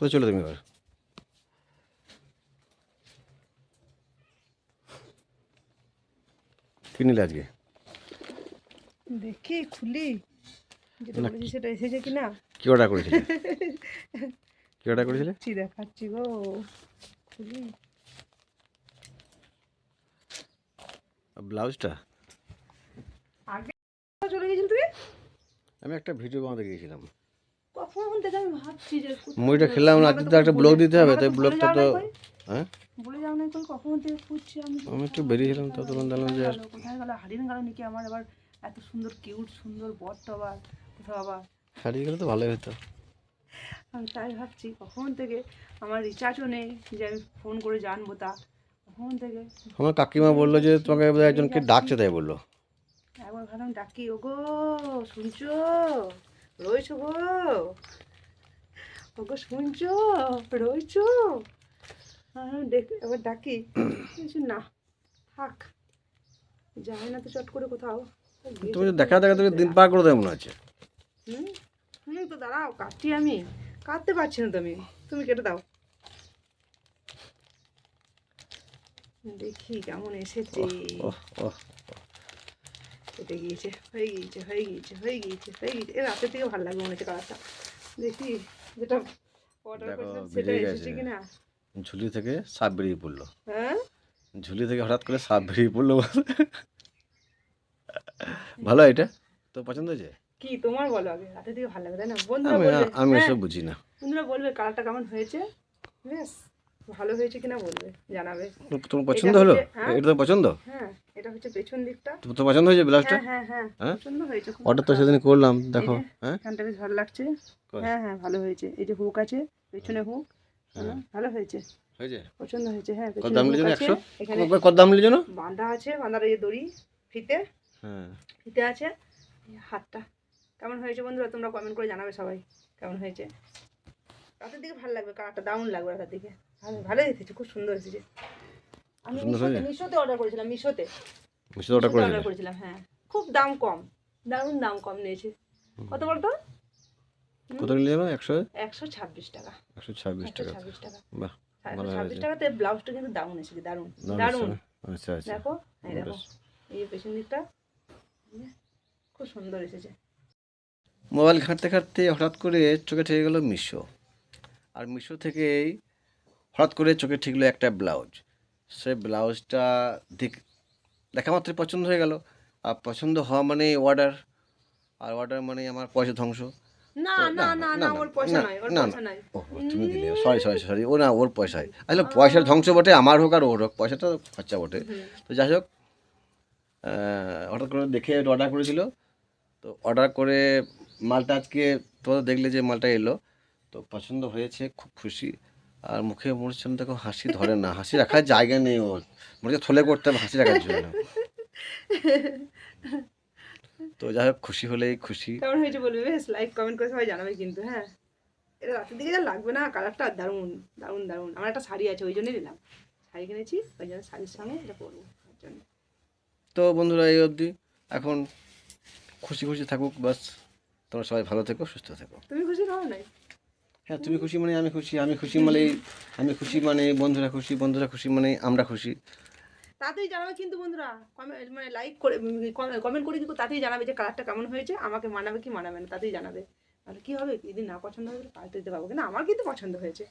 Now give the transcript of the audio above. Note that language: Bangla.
কোথায় চলে তুমি এবার? কি নিলে আজকে? দেখি খুলি। যেটা বলেছি সেটা এসেছে কিনা? কি অর্ডার করেছিলে? কি অর্ডার করেছিলে? কি দেখাচ্ছি গো। খুলি। ব্লাউজটা? আগে চলে গেছেন তুমি? আমি একটা ভিডিও বানাতে গিয়েছিলাম। কখন থেকে আমি ভাবছি যে মুড়িটা খেলাম না তো একটা ব্লগ দিতে হবে তাই ব্লগটা তো হ্যাঁ? বলে যাও না কই কখন থেকে খুঁজছি আমি আমি একটু বেরিয়েছিলাম তো তখন দেখলাম যে কোথায় গেল? হারিয়ে গেল নাকি আমার? আবার এত সুন্দর কিউট সুন্দর বরটা আবার কোথাও আবার? হারিয়ে গেলে তো ভালোই হতো। আমি তাই ভাবছি কখন থেকে আমার রিচার্জও নেই যে আমি ফোন করে জানব তা। কখন থেকে? আমার কাকিমা বলল যে তোমাকে একজনকে ডাকছে তাই বলল। একবার ভাবলাম ডাকি ও গো শুনছো? রয়েছো গো? ও গো শুনছো? রয়েছো? দেখে এবার ডাকি। না থাক। যাই না তো চট করে কোথাও। তুমি দেখা দেখা তোকে দিন পার করে দেবে মনে হচ্ছে। হুম? হুম তো দাঁড়াও কাটছি আমি। কাটতে পারছি না তুমি তুমি কেটে দাও। দেখি কেমন এসেছে। ওহ ওহ। কেটে গিয়েছে হয়ে গিয়েছে হয়ে গিয়েছে হয়ে গিয়েছে হয়ে গিয়েছে এ রাতের থেকে ভালো লাগবে মনে হচ্ছে কালারটা দেখি যেটা অর্ডার করেছিলাম সেটা এসেছে কিনা ঝুলি থেকে সাপ বেরিয়ে পড়ল হ্যাঁ ঝুলি থেকে হঠাৎ করে সাপ বেরিয়ে পড়ল ভালো এটা তো পছন্দ হয়েছে কি তোমার বলো আগে রাতের থেকে ভালো লাগবে তাই না বন্ধুরা আমি এসব বুঝি না বন্ধুরা বলবে কালারটা কেমন হয়েছে বেশ ভালো হয়েছে কিনা বলবে জানাবে। তোমার পছন্দ হলো? হ্যাঁ? এটা তো পছন্দ? হ্যাঁ এটা হচ্ছে পেছন দিকটা। তো তো পছন্দ হয়েছে ব্লাউজটা হ্যাঁ হ্যাঁ হ্যাঁ হ্যাঁ? পছন্দ হয়েছে অর্ডার তো সেদিন করলাম দেখো হ্যাঁ? এখানটা বেশ ভালো লাগছে। হ্যাঁ হ্যাঁ ভালো হয়েছে। এই যে হুক আছে পেছনে হুক হ্যাঁ। ভালো হয়েছে। হয়েছে? পছন্দ হয়েছে হ্যাঁ কত দাম আছে একশো কত দাম নিলে বাঁধা আছে বাঁধার এই দড়ি ফিতে। হ্যাঁ। ফিতে আছে। হাতটা। কেমন হয়েছে বন্ধুরা? তোমরা কমেন্ট করে জানাবে সবাই কেমন হয়েছে? রাতের দিকে ভালো লাগবে কালারটা দারুণ লাগবে রাতের দিকে। ভালো এসেছে খুব সুন্দর এসেছে আমি মিশোতে অর্ডার করেছিলাম মিশোতে। মিশো অর্ডার করে অর্ডার করেছিলাম হ্যাঁ। খুব দাম কম দারুণ দাম কম নিয়েছে। কত বলতো? কত নিলে জানো একশো? একশো ছাব্বিশ টাকা। একশো ছাব্বিশ টাকা। ছাব্বিশ টাকা। বাহ ছাব্বিশ টাকাতে ব্লাউজটা কিন্তু দারুণ এসেছে দারুণ দারুণ আচ্ছা আচ্ছা। দেখো এই দেখো এই পেছন দিকটা। খুব সুন্দর এসেছে। মোবাইল ঘাঁটতে ঘাঁটতে হঠাৎ করে চোখে ঠেকে গেল মিশো। আর মিশো থেকেই হঠাৎ করে চোখে ঠেকলো একটা ব্লাউজ। সে ব্লাউজটা দেখ দেখা মাত্রই পছন্দ হয়ে গেল। আর পছন্দ হওয়া মানে অর্ডার আর অর্ডার মানে আমার পয়সা ধ্বংস। না না না না ওর পয়সা পয়সা তুমি দিলে সরি সরি সরি ও না ওর পয়সায় আসলে পয়সার ধ্বংস বটে আমার হোক আর ওর হোক পয়সাটা খরচা বটে। তো যাই হোক হঠাৎ করে দেখে অর্ডার করেছিল। তো অর্ডার করে মালটা আজকে তোমরা দেখলে যে মালটা এলো। তো পছন্দ হয়েছে খুব খুশি। আর মুখে মরছে দেখো হাসি ধরে না। হাসি রাখার জায়গা নেই ওর। মনে হচ্ছে থলে করতে হবে হাসি রাখার জন্য। তো যাই হোক খুশি হলেই খুশি। কেমন হয়েছে বলবে? বেশ লাইক কমেন্ট করে সবাই জানাবে কিন্তু হ্যাঁ। এটা রাতের দিকে যা লাগবে না কালারটা দারুণ দারুণ দারুণ। আমার একটা শাড়ি আছে ওই জন্যই নিলাম। শাড়ি কিনেছি ওই জন্য শাড়ির সঙ্গে এটা পরবো তার জন্য। তো বন্ধুরা এই অবধি। এখন খুশি খুশি থাকুক বাস। তোমরা সবাই ভালো থেকো সুস্থ থেকো। তুমি খুশি খাও নাই? হ্যাঁ তুমি খুশি মানে আমি খুশি আমি খুশি মানে আমি খুশি মানে বন্ধুরা খুশি বন্ধুরা খুশি মানে আমরা খুশি। তাতেই জানাবে কিন্তু বন্ধুরা কমেন্ট মানে লাইক করে কমেন্ট করে কিন্তু তাতেই জানাবে যে কালারটা কেমন হয়েছে আমাকে মানাবে কি মানাবে না তাতেই জানাবে। তাহলে কি হবে? যদি না পছন্দ হবে তাহলে পাল্টে দিতে পারব। কিন্তু আমার কিন্তু পছন্দ হয়েছে।